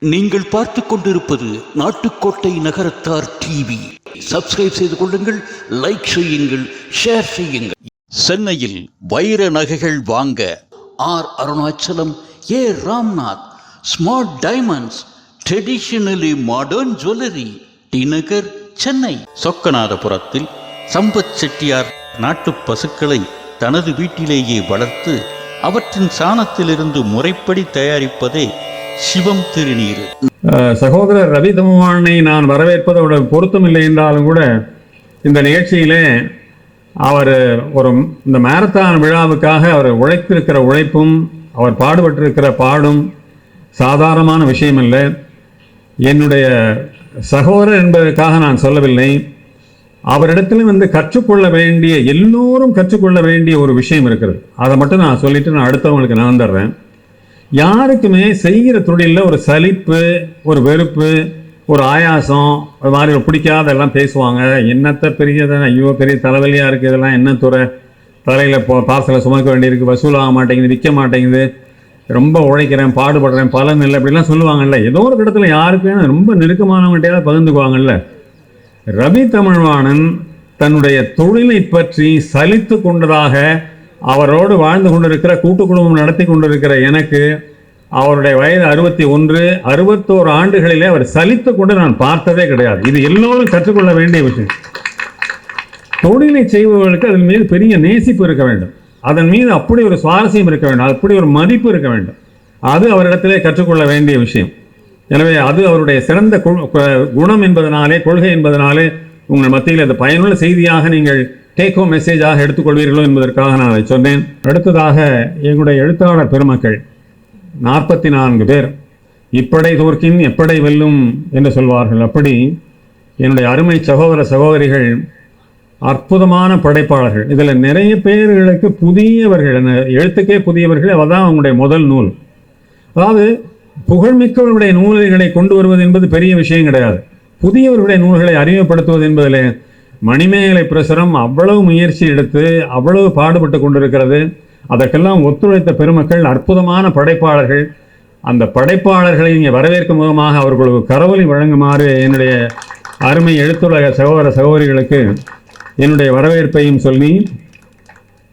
நீங்கள் பார்த்து கொண்டிருப்பது நாட்டுக்கோட்டை நகரத்தார் டிவி. சப்ஸ்கிரைப் செய்து கொள்ளுங்கள் லைக் செய்யுங்கள் ஷேர் செய்யுங்கள். சென்னையில் வைர நகைகள் வாங்க R Arunachalam A Ramnath smart diamonds traditionally modern jewellery T Nagar Chennai. சொக்கநாதபுரத்தில் Sampath Chettiar நாட்டுப் பசுக்களை தனது வீட்டிலேயே வளர்த்து அவற்றின் சாணத்திலிருந்து முறைப்படி தயாரிப்பதே சிவம் திருநீர். சகோதரர் ரவி தமவானை நான் வரவேற்பதோட பொருத்தம் இல்லை என்றாலும் கூட இந்த நிகழ்ச்சியிலே அவர் ஒரு இந்த மாரத்தான் விழாவுக்காக அவர் உழைத்திருக்கிற உழைப்பும் அவர் பாடுபட்டிருக்கிற பாடும் சாதாரணமான விஷயம் இல்லை என்னுடைய சகோதரர் என்பதற்காக நான் சொல்லவில்லை. அவரிடத்திலும் வந்து கற்றுக்கொள்ள வேண்டிய எல்லோரும் கற்றுக்கொள்ள வேண்டிய ஒரு விஷயம் இருக்கிறது. அதை மட்டும் நான் சொல்லிட்டு நான் அடுத்தவங்களுக்கு நான் வந்துடுறேன் யாருக்குமே செய்கிற தொழிலில் ஒரு சலிப்பு ஒரு வெறுப்பு ஒரு ஆயாசம் அது மாதிரி ஒரு பிடிக்காத எல்லாம் பேசுவாங்க. என்னத்தை பெரியதான ஐயோ பெரிய தலைவலியாக இருக்குது இதெல்லாம் என்ன துறை? தலையில் போ பார்சலை சுமக்க வேண்டியிருக்கு. வசூலாக மாட்டேங்குது விற்க மாட்டேங்குது. ரொம்ப உழைக்கிறேன் பாடுபடுறேன் பலன் இல்லை அப்படிலாம் சொல்லுவாங்கல்ல. ஏதோ ஒரு இடத்துல யாருக்குமே ரொம்ப நெருக்கமானவங்கள்டையாவது பகிர்ந்துக்குவாங்கல்ல. ரவி தமிழ்வாணன் தன்னுடைய தொழிலை பற்றி சலித்து கொண்டதாக அவரோடு வாழ்ந்து கொண்டிருக்கிற கூட்டு குடும்பம் நடத்தி கொண்டிருக்கிற எனக்கு அவருடைய வயது அறுபத்தி ஒன்று அறுபத்தோரு ஆண்டுகளிலே அவர் சலித்து கொண்டு நான் பார்த்ததே கிடையாது. இது எல்லோரும் கற்றுக்கொள்ள வேண்டிய விஷயம். தொழிலை செய்பவர்களுக்கு அதன் மீது பெரிய நேசிப்பு இருக்க வேண்டும். அதன் மீது அப்படி ஒரு சுவாரஸ்யம் இருக்க வேண்டும். அப்படி ஒரு மதிப்பு இருக்க வேண்டும். அது அவரிடத்திலே கற்றுக்கொள்ள வேண்டிய விஷயம். எனவே அது அவருடைய சிறந்த கு- குணம் என்பதனாலே கொள்கை என்பதனாலே உங்கள் மத்தியில் அந்த பயனுள்ள செய்தியாக நீங்கள் டேக் ஹோம் மெசேஜாக எடுத்துக்கொள்வீர்களோ என்பதற்காக நான் அதை சொன்னேன். அடுத்ததாக எங்களுடைய எழுத்தாளர் பெருமக்கள் நாற்பத்தி நான்கு பேர். இப்படை தோற்கின் எப்படை வெல்லும் என்று சொல்வார்கள். அப்படி என்னுடைய அருமை சகோதர சகோதரிகள் அற்புதமான படைப்பாளர்கள். இதில் நிறைய பேர்களுக்கு புதியவர்கள் எழுத்துக்கே புதியவர்கள் அவதான் அவங்களுடைய முதல் நூல். அதாவது புகழ்மிக்கவர்களுடைய நூல்களை கொண்டு வருவது என்பது பெரிய விஷயம் கிடையாது. புதியவர்களுடைய நூல்களை அறிமுகப்படுத்துவது என்பதில் மணிமேகலை பிரசுரம் அவ்வளவு முயற்சி எடுத்து அவ்வளவு பாடுபட்டு கொண்டிருக்கிறது. அதற்கெல்லாம் ஒத்துழைத்த பெருமக்கள் அற்புதமான படைப்பாளர்கள். அந்த படைப்பாளர்களை இங்கே வரவேற்கும் முகமாக அவர்களுக்கு கரவொலி வழங்குமாறு என்னுடைய அருமை எழுத்துலக சகோதர சகோதரிகளுக்கு என்னுடைய வரவேற்பையும் சொல்லி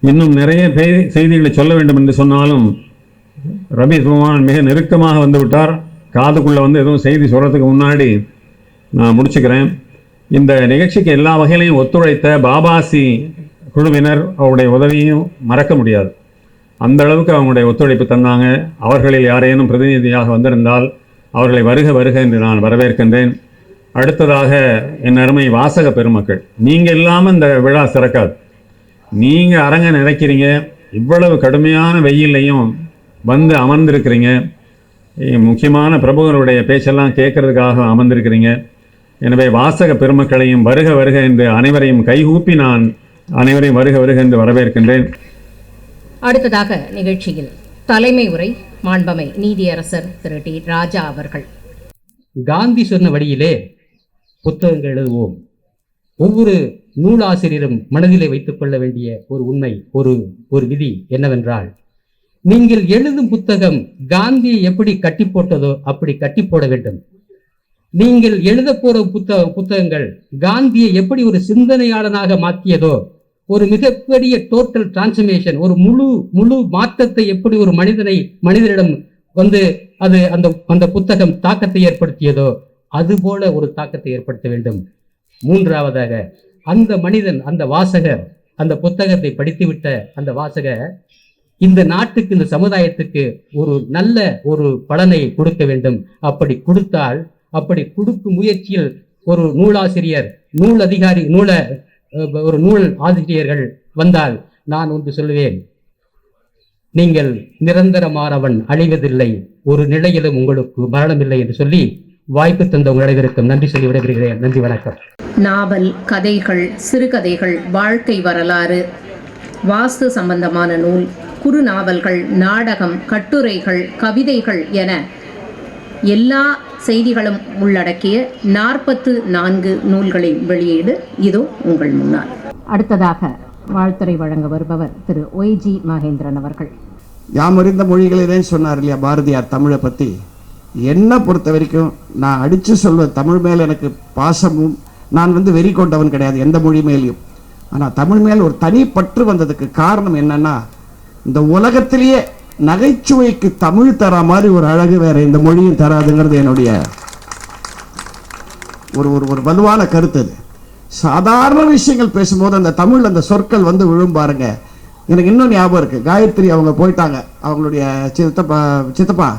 இன்னும் நிறைய செய்திகளை சொல்ல வேண்டும் என்று சொன்னாலும் ரவி பகவான் மிக நெருக்கமாக வந்துவிட்டார். காதுக்குள்ளே வந்து எதுவும் செய்தி சொல்கிறதுக்கு முன்னாடி நான் முடிச்சுக்கிறேன். இந்த நிகழ்ச்சிக்கு எல்லா வகையிலையும் ஒத்துழைத்த பாபாசி குழுவினர் அவருடைய உதவியும் மறக்க முடியாது. அந்த அளவுக்கு அவங்களுடைய ஒத்துழைப்பு தந்தாங்க. அவர்களில் யாரேனும் பிரதிநிதியாக வந்திருந்தால் அவர்களை வருக வருக என்று நான் வரவேற்கின்றேன். அடுத்ததாக என் அருமை வாசக பெருமக்கள் நீங்கள் இல்லாமல் இந்த விழா சிறக்காது. நீங்கள் அரங்க நினைக்கிறீங்க இவ்வளவு கடுமையான வெயில்லையும் வந்து அமர்ந்திருக்கிறீங்க. முக்கியமான பிரபுகளுடைய பேச்செல்லாம் கேட்கறதுக்காக அமர்ந்திருக்கிறீங்க. எனவே வாசக பெருமக்களையும் வருக வருக என்று அனைவரையும் கைகூப்பி நான் அனைவரையும் வருக வருக என்று வரவேற்கின்றேன். அடுத்ததாக நிகழ்ச்சியில் தலைமை உரை மாண்பமை நீதியரசர் திரு. டி. ராஜா அவர்கள். காந்தி சொன்ன வழியிலே புத்தகங்கள் எழுதுவோம். ஒவ்வொரு நூலாசிரியரும் மனதிலே வைத்துக் கொள்ள வேண்டிய ஒரு உண்மை ஒரு ஒரு விதி என்னவென்றால் நீங்கள் எழுதும் புத்தகம் காந்தியை எப்படி கட்டி போட்டதோ அப்படி கட்டி போட வேண்டும். நீங்கள் எழுத போற புத்தக புத்தகங்கள் காந்தியை எப்படி ஒரு சிந்தனையாளனாக மாற்றியதோ ஒரு மிகப்பெரிய டோட்டல் டிரான்ஸ்ஃபர்மேஷன் ஒரு முழு முழு மாற்றத்தை எப்படி ஒரு மனிதனை மனிதனிடம் வந்து அது அந்த அந்த புத்தகம் தாக்கத்தை ஏற்படுத்தியதோ அதுபோல ஒரு தாக்கத்தை ஏற்படுத்த வேண்டும். மூன்றாவதாக அந்த மனிதன் அந்த வாசகர் அந்த புத்தகத்தை படித்துவிட்ட அந்த வாசகர் இந்த நாட்டுக்கு இந்த சமுதாயத்துக்கு ஒரு நல்ல ஒரு பலனை கொடுக்க வேண்டும். அப்படி கொடுத்தால் அப்படி கொடுக்கும் முயற்சியில் ஒரு நூலாசிரியர் நூல் அதிகாரி நூல ஒரு நூல் ஆசிரியர்கள் வந்தால் நான் ஒன்று சொல்லுவேன். நீங்கள் நிரந்தரமானவன் அழிவதில்லை. ஒரு நிலையிலும் உங்களுக்கு மரணமில்லை என்று சொல்லி வாய்ப்பு தந்த உங்கள் அனைவருக்கும் நன்றி சொல்லி விடைபெறுகிறேன். நன்றி வணக்கம். நாவல் கதைகள் சிறுகதைகள் வாழ்க்கை வரலாறு வாஸ்து சம்பந்தமான நூல் குறு நாவல்கள் நாடகம் கட்டுரைகள் கவிதைகள் என எல்லா செய்திகளும் உள்ளடக்கிய நாற்பத்து நான்கு நூல்களின் வெளியீடு இதோ உங்கள் முன்னால். அடுத்ததாக வாழ்த்துரை வழங்க வருபவர் திரு ஒய்ஜி மகேந்திரன் அவர்கள். யாம் அறிந்த மொழிகளிலே சொன்னார் இல்லையா? பாரதியார் தமிழை பற்றி என்னை பொறுத்த வரைக்கும் நான் அடித்து சொல்வேன் தமிழ் மேல் எனக்கு பாசமும் நான் வந்து வெறி கொண்டவன் கிடையாது எந்த மொழி மேலேயும். ஆனால் தமிழ் மேல் ஒரு தனி பற்று வந்ததுக்கு காரணம் என்னன்னா இந்த உலகத்திலேயே நகைச்சுவைக்கு தமிழ் தரா மாதிரி ஒரு அழகு வேற இந்த மொழியும் தராதுங்கிறது என்னுடைய ஒரு ஒரு ஒரு வலுவான கருத்து அது. சாதாரண விஷயங்கள் பேசும்போது அந்த தமிழ் அந்த சொற்கள் வந்து விழும் பாருங்க. எனக்கு இன்னும் ஞாபகம் இருக்கு. காயத்ரி அவங்க போயிட்டாங்க. அவங்களுடைய சித்தப்பா சித்தப்பா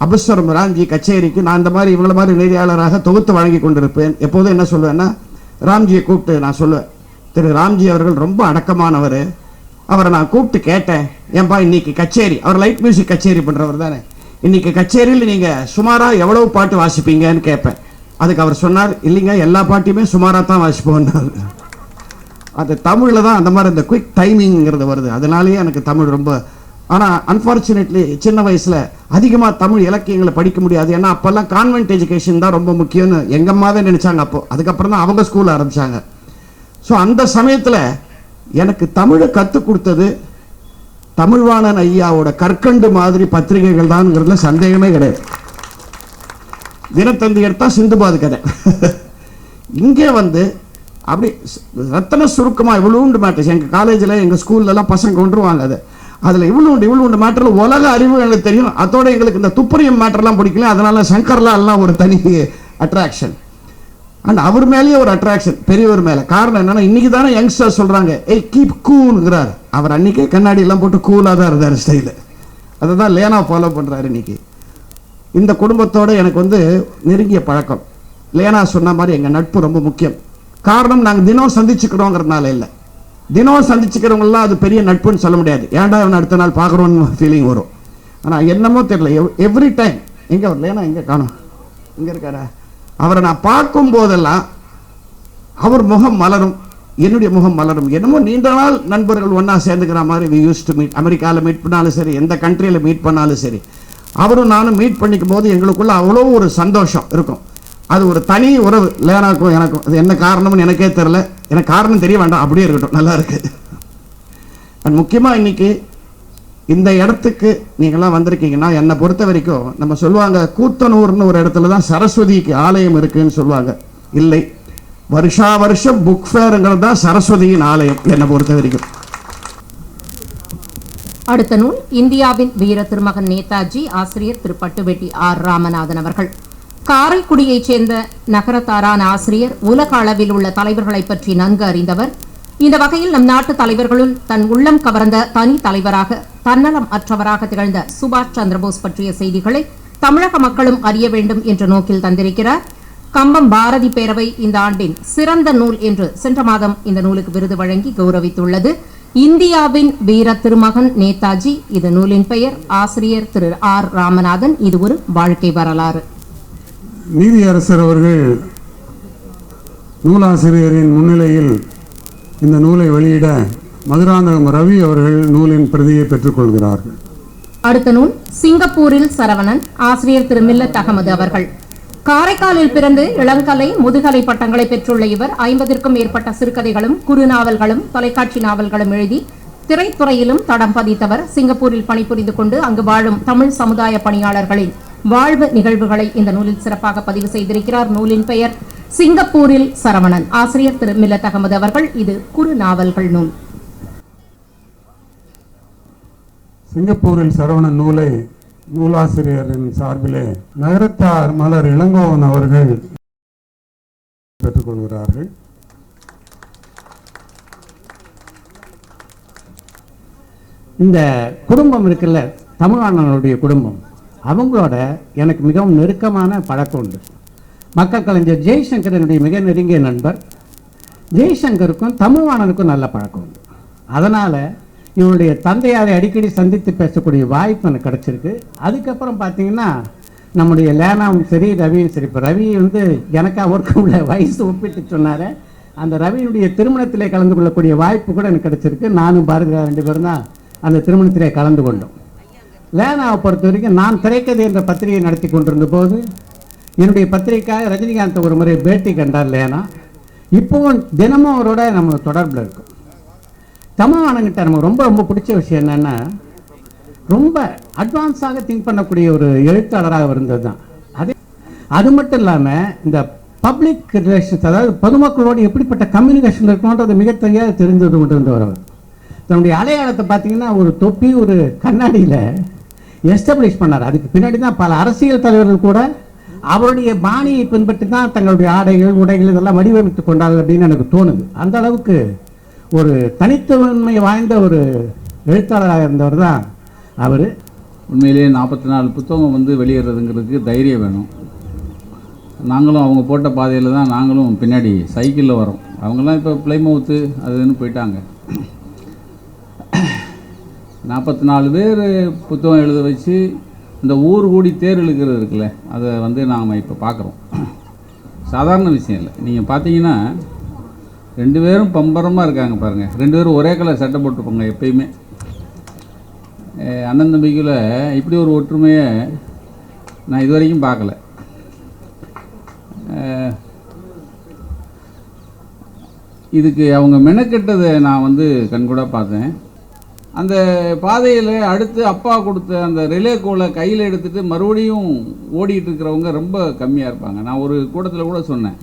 அபஸ்வரம் ராம்ஜி கச்சேரிக்கு நான் இந்த மாதிரி இவங்கள மாதிரி நெறியாளராக தொகுத்து வழங்கி கொண்டிருப்பேன். எப்போதும் என்ன சொல்லுவேன்னா ராம்ஜியை கூப்பிட்டு நான் சொல்லுவேன். திரு ராம்ஜி அவர்கள் ரொம்ப அடக்கமானவர். அவரை நான் கூப்பிட்டு கேட்டேன் ஏன்பா இன்னைக்கு கச்சேரி அவர் லைட் மியூசிக் கச்சேரி பண்ணுறவர் தானே. இன்னைக்கு கச்சேரியில் நீங்கள் சுமாராக எவ்வளவு பாட்டு வாசிப்பீங்கன்னு கேட்பேன். அதுக்கு அவர் சொன்னார் இல்லைங்க எல்லா பாட்டையுமே சுமாராக தான் வாசிப்போம்னாரு. அது தமிழில் தான் அந்த மாதிரி இந்த குயிக் டைமிங்கிறது வருது. அதனாலேயே எனக்கு தமிழ் ரொம்ப ஆனால் அன்ஃபார்ச்சுனேட்லி சின்ன வயசில் அதிகமாக தமிழ் இலக்கியங்களை படிக்க முடியாது. ஏன்னா அப்போல்லாம் கான்வென்ட் எஜுகேஷன் தான் ரொம்ப முக்கியம்னு எங்கள் நினச்சாங்க அப்போ. அதுக்கப்புறம் தான் அவங்க ஸ்கூல் ஆரம்பித்தாங்க ஸோ அந்த சமயத்தில் எனக்கு தமிழை கற்றுக் கொடுத்தது தமிழ்வாணன் ஐயாவோட கற்கண்டு மாதிரி பத்திரிகைகள் தான்ங்கிறதுல சந்தேகமே கிடையாது. தினத்தந்தி எடுத்தால் சிந்துபாது கதை. இங்கே வந்து அப்படி ரத்தன சுருக்கமாக இவ்வளோண்டு மேட்டர்ஸ் எங்கள் காலேஜில் எங்கள் ஸ்கூல்லலாம் பசங்க கொண்டுருவாங்க அது. அதில் இவ்வளோண்டு இவ்வளோண்டு மேட்டரில் உலக அறிவு எங்களுக்கு தெரியும். அதோட எங்களுக்கு இந்த துப்பறியும் மேட்டர்லாம் பிடிக்கல. அதனால சங்கர்லாம் எல்லாம் ஒரு தனி அட்ராக்ஷன் அண்ட் அவர் மேலேயே ஒரு அட்ராக்ஷன் பெரியவர் மேலே. காரணம் என்னன்னா இன்னைக்கு தானே யங்ஸ்டர் சொல்கிறாங்க ஏய் கீப் கூலுங்கிறார் அவர் அன்னைக்கே கண்ணாடி எல்லாம் போட்டு கூலாக தான் இருந்தார் ஸ்டைலு அதை தான் லேனா ஃபாலோ பண்ணுறாரு இன்னைக்கு. இந்த குடும்பத்தோட எனக்கு வந்து நெருங்கிய பழக்கம். லேனா சொன்ன மாதிரி எங்கள் நட்பு ரொம்ப முக்கியம். காரணம் நாங்கள் தினம் சந்திச்சுக்கிறோங்கிறதுனால இல்லை. தினம் சந்திச்சுக்கிறவங்களாம் அது பெரிய நட்புன்னு சொல்ல முடியாது. ஏன்டா அவன் அடுத்த நாள் பார்க்குறோன்னு ஃபீலிங் வரும். ஆனால் என்னமோ தெரியல. எவ்ரி டைம் எங்கே அவர் லேனா எங்கே காணும்? இங்கே இருக்காரா? அவரை நான் பார்க்கும் போதெல்லாம் அவர் முகம் மலரும். என்னுடைய முகம் மலரும். என்னமோ நீண்ட நாள் நண்பர்கள் ஒன்றா சேர்ந்துக்கிற மாதிரி வி யூஸ் டு மீட் அமெரிக்காவில் மீட் பண்ணாலும் சரி எந்த கண்ட்ரியில் மீட் பண்ணாலும் சரி. அவரும் நானும் மீட் பண்ணிக்கும் போது எங்களுக்குள்ள அவ்வளோ ஒரு சந்தோஷம் இருக்கும். அது ஒரு தனி உறவு. லேனாக்கும் எனக்கும் அது என்ன காரணம்னு எனக்கே தெரில எனக்கு காரணம் தெரிய வேண்டாம். அப்படியே இருக்கட்டும். நல்லா இருக்குது அண்ட் முக்கியமாக இன்னைக்கு இந்த இடத்துக்கு நீங்களாம் வந்திருக்கீங்கன்னா என்னை பொறுத்த வரைக்கும் நம்ம சொல்லுவாங்க கூத்தனூர்னு ஒரு இடத்துல தான் சரஸ்வதிக்கு ஆலயம் இருக்குன்னு சொல்லுவாங்க. இல்லை. வருஷா வருஷம் புக் ஃபேருங்கிறது தான் சரஸ்வதியின் ஆலயம் என்னை பொறுத்த வரைக்கும். அடுத்த நூல் இந்தியாவின் வீர திருமகன் நேதாஜி ஆசிரியர் திரு பட்டுவெட்டி ஆர். ராமநாதன் அவர்கள். காரைக்குடியைச் சேர்ந்த நகரத்தாரான ஆசிரியர் உலக அளவில் உள்ள தலைவர்களை பற்றி நன்கு அறிந்தவர் இந்த வகையில் நம் நாட்டு தலைவர்களுள் தன் உள்ளம் கவர்ந்த தனி தலைவராக தன்னலம் அற்றவராக திகழ்ந்த சுபாஷ் சந்திரபோஸ் பற்றிய செய்திகளை தமிழக மக்களும் அறிய வேண்டும் என்ற நோக்கில் தந்திருக்கிறார். கம்பம் பாரதி பேரவை இந்த ஆண்டின் சிறந்த நூல் என்று சென்ற மாதம் இந்த நூலுக்கு விருது வழங்கி கௌரவித்துள்ளது. இந்தியாவின் வீர திருமகன் நேதாஜி இது நூலின் பெயர். ஆசிரியர் திரு ஆர் ராமநாதன் இது ஒரு வாழ்க்கை வரலாறு. நீதியரசர் அவர்கள் நூலாசிரியரின் முன்னிலையில் இந்த நூலை வெளியிட மதுராந்தகம் ரவி அவர்கள் நூலின் பிரதியை பெற்றுக்கொள்கிறார்கள். அடுத்த நூல் சிங்கப்பூரில் சரவணன் ஆசிரியர் திரு மில்லத் அகமது அவர்கள். காரைக்காலில் பிறந்து இளங்கலை முதுகலை பட்டங்களை பெற்றுள்ள இவர் ஐம்பதிற்கும் மேற்பட்ட சிறுகதைகளும் குறுநாவல்களும் தொலைக்காட்சி நாவல்களும் எழுதி திரைத்துறையிலும் தடம் பதித்தவர். சிங்கப்பூரில் பணிபுரிந்து கொண்டு அங்கு வாழும் தமிழ் சமுதாய பணியாளர்களின் வாழ்வு நிகழ்வுகளை இந்த நூலில் சிறப்பாக பதிவு செய்திருக்கிறார். நூலின் பெயர் சிங்கப்பூரில் சரவணன். ஆசிரியர் திரு மில்லத் அகமது அவர்கள் இது குறுநாவல்கள் நூல். சிங்கப்பூரில் சரவணன் நூலை நூலாசிரியரின் சார்பிலே நகரத்தார் மலர் இளங்கோவன் அவர்கள் பெற்றுக்கொள்கிறார்கள். இந்த குடும்பம் இருக்குல்ல தமிழ்வாணனுடைய குடும்பம். அவங்களோட எனக்கு மிகவும் நெருக்கமான பழக்கம் உண்டு. மக்கள் கலைஞர் ஜெய்சங்கர் என்னுடைய மிக நெருங்கிய நண்பர். ஜெய்சங்கருக்கும் தமிழ்வாணனுக்கும் நல்ல பழக்கம். உண்டு அதனால் இவருடைய தந்தையாரை அடிக்கடி சந்தித்து பேசக்கூடிய வாய்ப்பு எனக்கு கிடச்சிருக்கு. அதுக்கப்புறம் பார்த்தீங்கன்னா நம்முடைய லேனாவும் சரி ரவியும் சரி. இப்போ ரவி வந்து எனக்காக அவருக்கும் உள்ள வயசு ஒப்பிட்டு சொன்னார். அந்த ரவியினுடைய திருமணத்திலே கலந்து கொள்ளக்கூடிய வாய்ப்பு கூட எனக்கு கிடச்சிருக்கு. நானும் பாரதியா ரெண்டு பேரும் தான் அந்த திருமணத்திலே கலந்து கொண்டோம். லேனாவை பொறுத்த வரைக்கும் நான் திரைக்கதை என்ற பத்திரிகை நடத்தி கொண்டிருந்த போது என்னுடைய பத்திரிகைக்காக ரஜினிகாந்த் ஒரு முறை பேட்டி கண்டார் இல்லையானா? இப்போவும் தினமும் அவரோட நம்ம தொடர்பில் இருக்கும். தமிழ்வானங்கிட்ட நமக்கு ரொம்ப ரொம்ப பிடிச்ச விஷயம் என்னென்னா ரொம்ப அட்வான்ஸாக திங்க் பண்ணக்கூடிய ஒரு எழுத்தாளராக இருந்தது தான். அது அது மட்டும் இல்லாமல் இந்த பப்ளிக் ரிலேஷன்ஸ் அதாவது பொதுமக்களோடு எப்படிப்பட்ட கம்யூனிகேஷன் இருக்கணுன்றது மிக தெரியாது தெரிந்தது கொண்டு இருந்தவர் அவர். தன்னுடைய அடையாளத்தை பார்த்தீங்கன்னா ஒரு தொப்பி ஒரு கண்ணாடியில் எஸ்டாப்ளிஷ் பண்ணார். அதுக்கு பின்னாடி தான் பல அரசியல் தலைவர்கள் கூட அவருடைய பாணியை பின்பற்றி தான் தங்களுடைய ஆடைகள் உடைகள் இதெல்லாம் வடிவமைத்து கொண்டார்கள் அப்படின்னு எனக்கு தோணுது. அந்த அளவுக்கு ஒரு தனித்தன்மை வாய்ந்த ஒரு எழுத்தாளராக இருந்தவர் தான் அவர். உண்மையிலேயே நாற்பத்தி நாலு புத்தகம் வந்து வெளியேறதுங்கிறதுக்கு தைரியம் வேணும். நாங்களும் அவங்க போட்ட பாதையில் தான் நாங்களும் பின்னாடி சைக்கிளில் வரோம். அவங்கெல்லாம் இப்போ பிளைமவுத்து அதுன்னு போயிட்டாங்க. நாற்பத்தி நாலு பேர் புத்தகம் எழுத வச்சு இந்த ஊர் கூடி தேர் இழுக்கிறது இருக்குல்ல அதை வந்து நாம் இப்போ பார்க்குறோம். சாதாரண விஷயம் இல்லை. நீங்கள் பார்த்தீங்கன்னா ரெண்டு பேரும் பம்பரமாக இருக்காங்க பாருங்கள் ரெண்டு பேரும் ஒரே கலர் சட்டை போட்டுருப்பாங்க எப்பயுமே. அண்ணன் தம்பிக்குள்ள இப்படி ஒரு ஒற்றுமையை நான் இது வரைக்கும் பார்க்கல இதுக்கு அவங்க மெனக்கெட்டதை நான் வந்து கண்கூடாக பார்த்தேன். அந்த பாதையில் அடுத்து அப்பா கொடுத்த அந்த ரிலே கோலை கையில் எடுத்துகிட்டு மறுபடியும் ஓடிட்டு இருக்கிறவங்க ரொம்ப கம்மியாக இருப்பாங்க. நான் ஒரு கூட்டத்தில் கூட சொன்னேன்.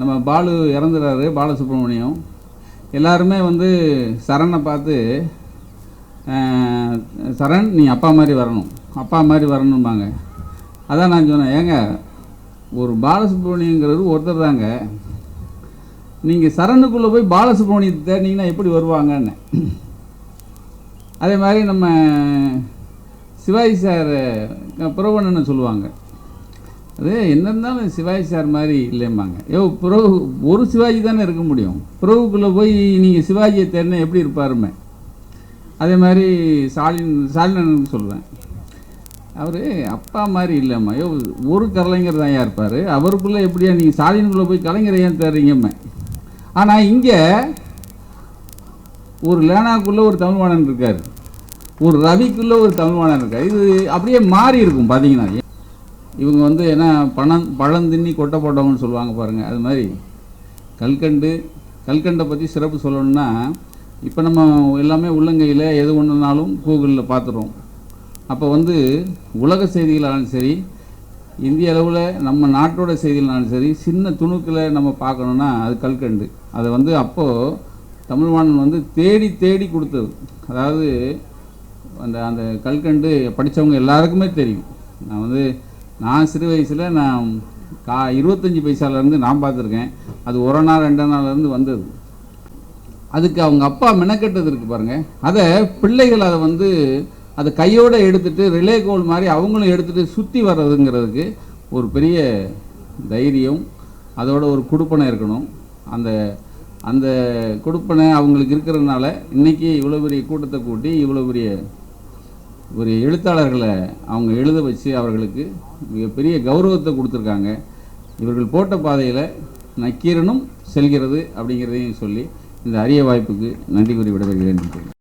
நம்ம பாலு இறந்துறாரு பாலசுப்ரமணியம். எல்லாருமே வந்து சரணை பார்த்து சரண் நீ அப்பா மாதிரி வரணும். அப்பா மாதிரி வரணும்பாங்க. அதான் நான் சொன்னேன். ஏங்க ஒரு பாலசுப்ரமணியங்கிறது ஒருத்தர் தாங்க. நீங்கள் சரணுக்குள்ளே போய் பாலசுப்ரமணியத்தை தேடினீங்கன்னா எப்படி வருவாங்கன்னு. அதே மாதிரி நம்ம சிவாஜி சார் புறவண்ணன்னு சொல்லுவாங்க. அது என்ன இருந்தாலும் சிவாஜி சார் மாதிரி இல்லைம்பாங்க. யோ புறவு ஒரு சிவாஜி தானே இருக்க முடியும். பிரபுக்குள்ளே போய் நீங்கள் சிவாஜியை தேடினா எப்படி இருப்பாருமே. அதே மாதிரி ஸ்டாலின் ஸ்டாலின் சொல்லுவேன் அவர் அப்பா மாதிரி இல்லைம்மா. யோ ஒரு கலைஞர் தான் இருப்பார். அவருக்குள்ளே எப்படியா நீங்கள் ஸ்டாலினுக்குள்ளே போய் கலைஞரை ஏன் தேடுறீங்கம்மா. ஆனால் இங்கே ஒரு லேனாக்குள்ளே ஒரு தமிழ்வாணன் இருக்கார். ஒரு ரவிக்குள்ளே ஒரு தமிழ்வாணன் இருக்கார். இது அப்படியே மாறி இருக்கும் பார்த்தீங்கன்னா இவங்க வந்து என்ன பணம் பழம் தின்னி கொட்டை போட்டவங்கன்னு சொல்லுவாங்க பாருங்கள் அது மாதிரி. கல்கண்டு கல்கண்டை பற்றி சிறப்பு சொல்லணும்னா இப்போ நம்ம எல்லாமே உள்ளங்கையில் எது ஒன்றுனாலும் கூகுளில் பார்த்துறோம் அப்போ வந்து உலக செய்திகளாலும் சரி இந்திய அளவில் நம்ம நாட்டோட செய்திகளாலும் சரி சின்ன துணுக்கில் நம்ம பார்க்கணுன்னா அது கல்கண்டு. அதை வந்து அப்போது தமிழ்வாணன் வந்து தேடி தேடி கொடுத்தது. அதாவது அந்த அந்த கல்கண்டு படித்தவங்க எல்லாருக்குமே தெரியும். நான் வந்து நான் சிறு வயசில் நான் கா இருபத்தஞ்சி பைசாலேருந்து நான் பார்த்துருக்கேன். அது ஒரு நாள் ரெண்டு நாள்லேருந்து வந்தது. அதுக்கு அவங்க அப்பா மெனக்கெட்டது இருக்குது பாருங்கள் அதை பிள்ளைகள் அதை வந்து அதை கையோடு எடுத்துகிட்டு ரிலே கோல் மாதிரி அவங்களும் எடுத்துகிட்டு சுற்றி வர்றதுங்கிறதுக்கு ஒரு பெரிய தைரியம் அதோட ஒரு குடுப்பனை இருக்கணும். அந்த அந்த கொடுப்பனை அவங்களுக்கு இருக்கிறதுனால இன்றைக்கி இவ்வளோ பெரிய கூட்டத்தை கூட்டி இவ்வளோ பெரிய ஒரு எழுத்தாளர்களை அவங்க எழுத வச்சு அவர்களுக்கு மிகப்பெரிய கௌரவத்தை கொடுத்துருக்காங்க. இவர்கள் போட்ட பாதையில் நக்கீரனும் செல்கிறது அப்படிங்கிறதையும் சொல்லி இந்த அரிய வாய்ப்புக்கு நன்றி கூறி விடைபெறுகிறேன்.